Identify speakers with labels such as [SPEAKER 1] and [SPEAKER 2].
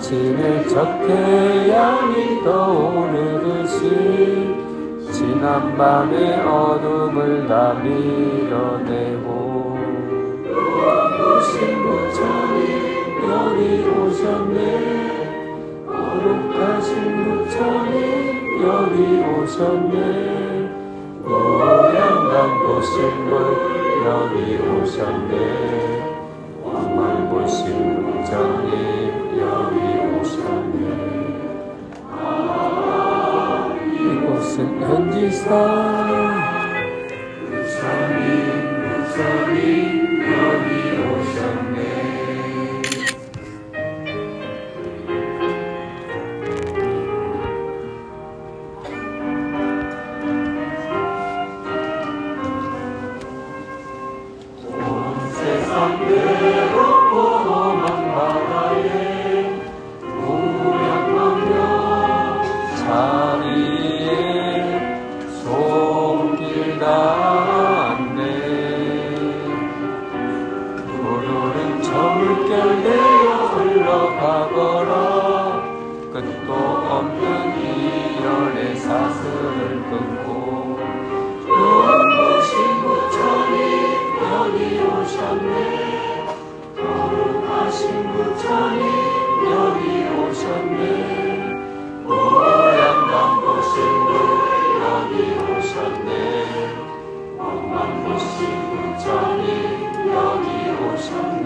[SPEAKER 1] 지내 첫 태양이 떠오르듯이 지난 밤의 어둠을 다 밀어내고 또오신 부처님 여기 오셨네. 오룩하신 부처님 여기 오셨네. 노양난 도신분 여기 오셨네. and understand. 또 없는 이열의 사슬을 끊고 눈부신 부처님 여기 오셨네? 거룩하신 부처님 여기 오셨네? 모양 남보신 분 여기 오셨네? 원만 보신 부처님 여기 오셨네?